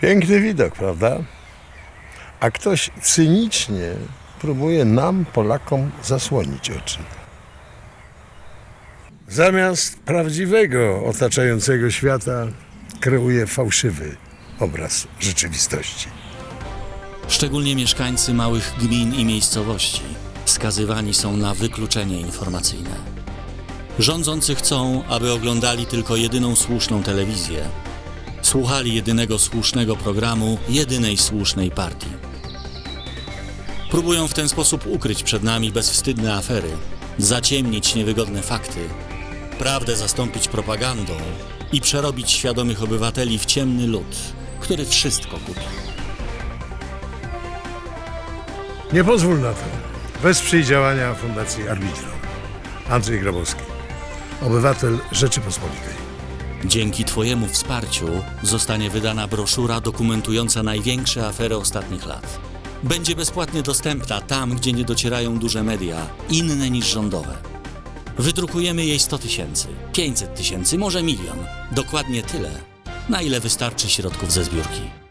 Piękny widok, prawda? A ktoś cynicznie próbuje nam, Polakom, zasłonić oczy. Zamiast prawdziwego otaczającego świata kreuje fałszywy obraz rzeczywistości. Szczególnie mieszkańcy małych gmin i miejscowości skazywani są na wykluczenie informacyjne. Rządzący chcą, aby oglądali tylko jedyną słuszną telewizję, słuchali jedynego słusznego programu, jedynej słusznej partii. Próbują w ten sposób ukryć przed nami bezwstydne afery, zaciemnić niewygodne fakty, prawdę zastąpić propagandą i przerobić świadomych obywateli w ciemny lud, który wszystko kupi. Nie pozwól na to. Wesprzyj działania Fundacji Arbitrum. Andrzej Grabowski, obywatel Rzeczypospolitej. Dzięki Twojemu wsparciu zostanie wydana broszura dokumentująca największe afery ostatnich lat. Będzie bezpłatnie dostępna tam, gdzie nie docierają duże media, inne niż rządowe. Wydrukujemy jej 100 tysięcy, 500 tysięcy, może milion. Dokładnie tyle, na ile wystarczy środków ze zbiórki.